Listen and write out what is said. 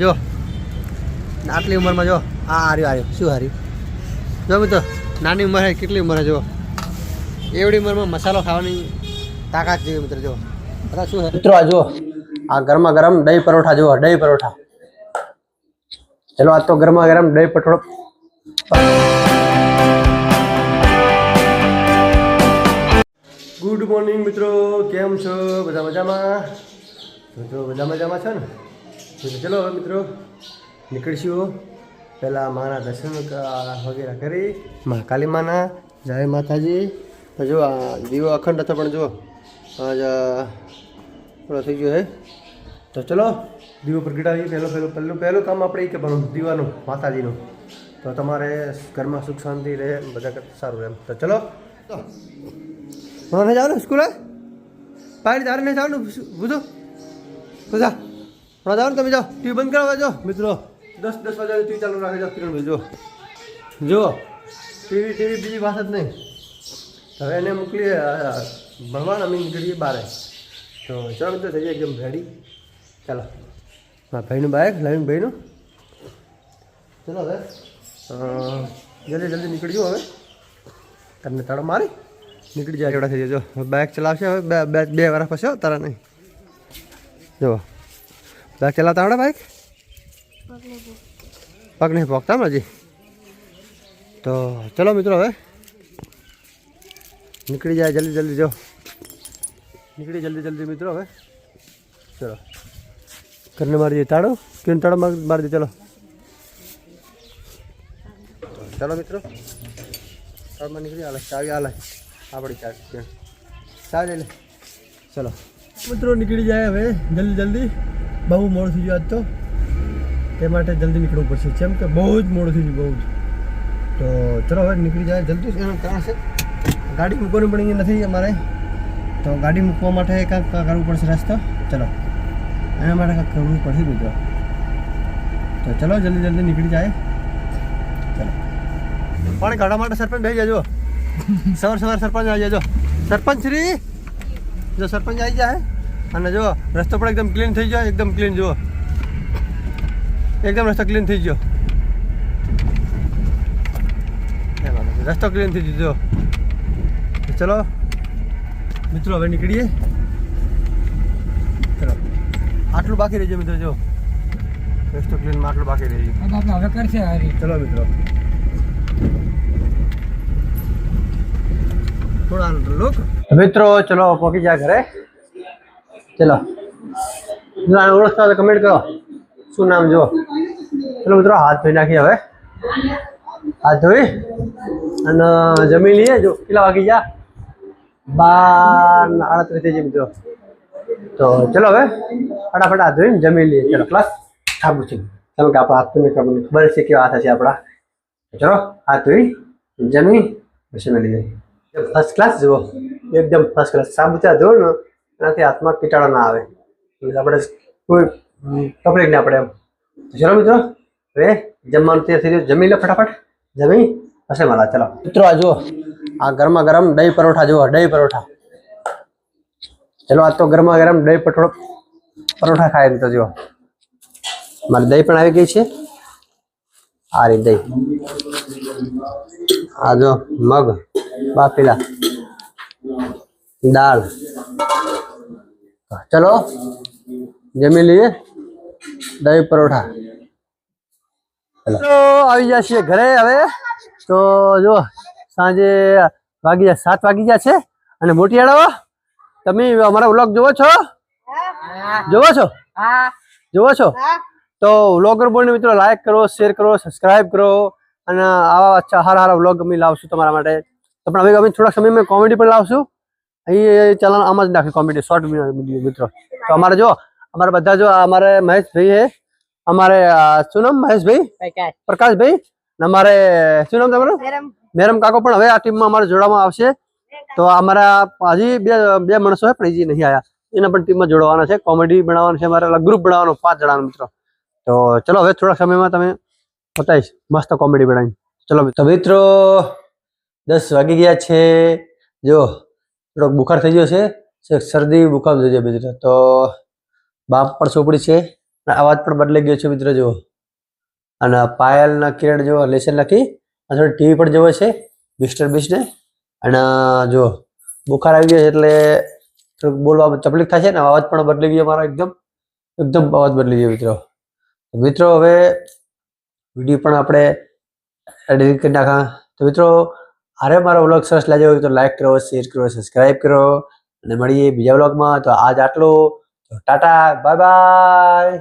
જો. આટલી ઉંમરમાં જો. આ હાર્યું હાર્યું. શું હાર્યું? જો મિત્રો નાની ઉંમર છે કેટલી ઉંમર જો એવડી ઉંમરમાં મસાલો ખાવાની તાકાત જેવી મિત્રો જો બધા શું મિત્રો આ જુઓ. આ ગરમા ગરમ દહીં પરોઠા જુઓ દહીં પરોઠા. ચલો આ તો ગરમા ગરમ દહીં પરોઠો. ગુડ મોર્નિંગ મિત્રો. કેમ છો? બધા મજામાં? મિત્રો બધા મજામાં છો ને? તો ચલો હવે મિત્રો, નીકળીશું પહેલાં માના દર્શન વગેરે કરી. મા કાલી માના જય માતાજી. તો જો આ દીવો અખંડ હતો, પણ જો આજ પેલો થઈ ગયો હે. તો ચલો, દીવો પ્રગટાવીએ. પહેલો, પહેલું પહેલું પહેલું કામ આપણે એ કરવાનું, દીવાનું, માતાજીનું. તો તમારે ઘરમાં સુખ શાંતિ રહે, બધા કરતા સારું રહે એમ. તો ચલો. મને જાવ ને સ્કૂલે? પાડી તારે નહીં જાવ ને બધું બધા હમણાં જાઓ ને તમે જાઓ. ટીવી બંધ કરાવવા જાઓ. મિત્રો દસ દસ વાગ્યા ટીવી ચાલુ રાખી જાઓ કિરણભાઈ જો જુઓ. ટીવી ટીવી બીજી વાત જ નહીં. હવે એને મોકલીએ ભણવાનું અમે નીકળીએ બારે. તો ચાલો મિત્રો થઈ જાય એકદમ રેડી ચાલો. હા ભાઈનું બાઇક લઈને ભાઈનું. ચલો હવે જલ્દી જલ્દી નીકળજો હવે. તમને તાળો મારી નીકળી જાય એવડા થઈ જજો બાઇક ચલાવશે હવે? બે બે બે વર્ષ પછી તારા નહીં. જુઓ. બાઇક ચલાવતા આવડે બાઇક પગ નહીં પોકતા ને હજી? તો ચલો મિત્રો હવે. નીકળી જાય જલ્દી જલ્દી જો. નીકળી જલ્દી જલ્દી મિત્રો હવે. ચલો. કરને મારી દે તાળો. કેમ તાળો માર- મારી દે ચલો. ચલો મિત્રો. તાળમાં નીકળી હાલે. ચાવી હાલે. આપણી ચાવી ચાવી લઈ લે. ચલો. મિત્રો નીકળી જાય હવે. જલ્દી જલ્દી. બહુ મોડું થઈ ગયું આજ તો. તે માટે જલ્દી નીકળવું પડશે. જેમ કે બહુ જ મોડું થઈ ગયું, બહુ જ. તો ચલો હવે નીકળી જાય. જલ્દી એનું કારણ છે. ગાડી મૂકવાની પણ નથી અમારે. તો ગાડી મૂકવા માટે કાંઈક કરવું પડશે રસ્તો. ચલો. એના માટે કાંઈક કરવું પડશે મિત્રો. તો ચલો, જલ્દી જલ્દી નીકળી જાય. ચલો. પણ ગાડા માટે સરપંચ ભાઈ જજો. સવાર સવાર સરપંચ આવી જજો. સરપંચ શ્રી? જો સરપંચ આવી જાય અને જો રસ્તો પણ એકદમ ક્લીન થઈ ગયો એકદમ ક્લીન જુઓ. એકદમ રસ્તો ક્લીન થઈ ગયો. રસ્તો ક્લીન થઈ ગયો ચલો મિત્રો હવે નીકળીએ. ચલો. આટલું બાકી રહેજો મિત્રો જો રસ્તો ક્લીનમાં આટલું બાકી રહેજો. હવે કરશે ચલો મિત્રો. થોડા લોક. મિત્રો ચલો પહોંચી જાય ઘરે. ચલો. ના ઓળખતા હોય કમેન્ટ કરો. શું નામ જો ચલો મિત્રો, હાથ ધોઈ નાખીએ હવે. હાથ ધોઈ અને જમી લઈએ. જો, કેટલા વાગી ગયા? બાર આડત્રીસ થઈ જાય મિત્રો. તો ચલો હવે, ફટાફટ હાથ ધોઈને જમી લઈએ. ચલો ક્લાસ થાબુ છે. કેમ કે આપણા હાથ ધોઈને ખબર છે કેવા હાથ છે આપણા. ચલો, હાથ ધોઈ જમી પછી મેં લઈએ. ફર્સ્ટ ક્લાસ જુઓ. એકદમ ફર્સ્ટ ક્લાસ સાબુચા ને એનાથી હાથમાં કીટાળો ના આવે. આપણે કોઈ તકલીફ ના પડે એમ. ચલો મિત્રો, હવે જમવાનું તે થઈ ગયું. જમી લો ફટાફટ. જમી હશે મારા ચલો. મિત્રો, આ જુઓ. આ ગરમા ગરમ દહીં પરોઠા જુઓ. દહીં પરોઠા. ચલો, આ તો ગરમા ગરમ દહીં પટોળો પરોઠા ખાય તો જુઓ. મારી દહીં પણ આવી ગઈ છે. આ રીત દહીં. આ જો મગ, બાફેલા, દાળ. ચલો. જમી લઈએ. દહીં પરોઠા. ચલો. આવી ગયા છીએ ઘરે હવે. તો જો સાંજે વાગી ગયા સાત વાગી ગયા છે. અને મોટિયાળાઓ તમે અમારા વ્લોગ જોવો છો? જોવો છો? જોવો છો? તો વ્લોગર બોલને મિત્રો લાઈક કરો શેર કરો સબસ્ક્રાઇબ કરો. અને આવા સારા સારા વ્લોગ અમે લાવશું તમારા માટે. તો પણ હવે અમે થોડાક સમયમાં કોમેડી પણ લાવશું. અહીં ચલણ આમાં જ નાખે કોમેડી શોર્ટ વીડિયો મિત્રો. તો અમારે જો અમારે બધા જો અમારે મહેશભાઈ હે અમારે શું નામ મહેશભાઈ? પ્રકાશભાઈ. અમારે શું નામ તમારું? મેરમ. કાકો પણ હવે આ ટીમમાં અમારે જોડવામાં આવશે. તો અમારા હજી બે બે માણસો હે પણ હજી નહીં આવ્યા એના પણ ટીમમાં જોડવાના છે કોમેડી બનાવવાનું છે અમારે ગ્રુપ બનાવવાનું પાંચ જણાનું મિત્રો. તો ચલો હવે થોડા સમયમાં તમે બતાવીશ. મસ્ત કોમેડી બનાવી ચલો તો મિત્રો દસ વાગી ગયા છે. જો થોડોક બુખાર થઈ ગયો છે શરદી, બુખાર થઈ ગયો મિત્રો. તો બાપ પણ સોપડી છે અવાજ પણ બદલાઈ ગયો છે મિત્રો, જુઓ. અને પાયલના કિરણ જુઓ, લેસન લખી, અને થોડી ટીવી પણ જોવે છે, મિસ્ટર બીસને અને, જુઓ, બુખાર આવી ગયો છે એટલે થોડુંક બોલવામાં તકલીફ થાય છે, ને અવાજ પણ બદલી ગયો મારો એકદમ. એકદમ અવાજ બદલી ગયો મિત્રો. મિત્રો, હવે વીડિયો પણ આપણે એડિટ કરી નાખા. તો મિત્રો આરે મારો વ્લોગ સરસ લાગ્યો હોય તો લાઈક કરો શેર કરો સબસ્ક્રાઈબ કરો. અને મળીએ બીજા વ્લોગમાં તો આજ આટલું. Tata bye bye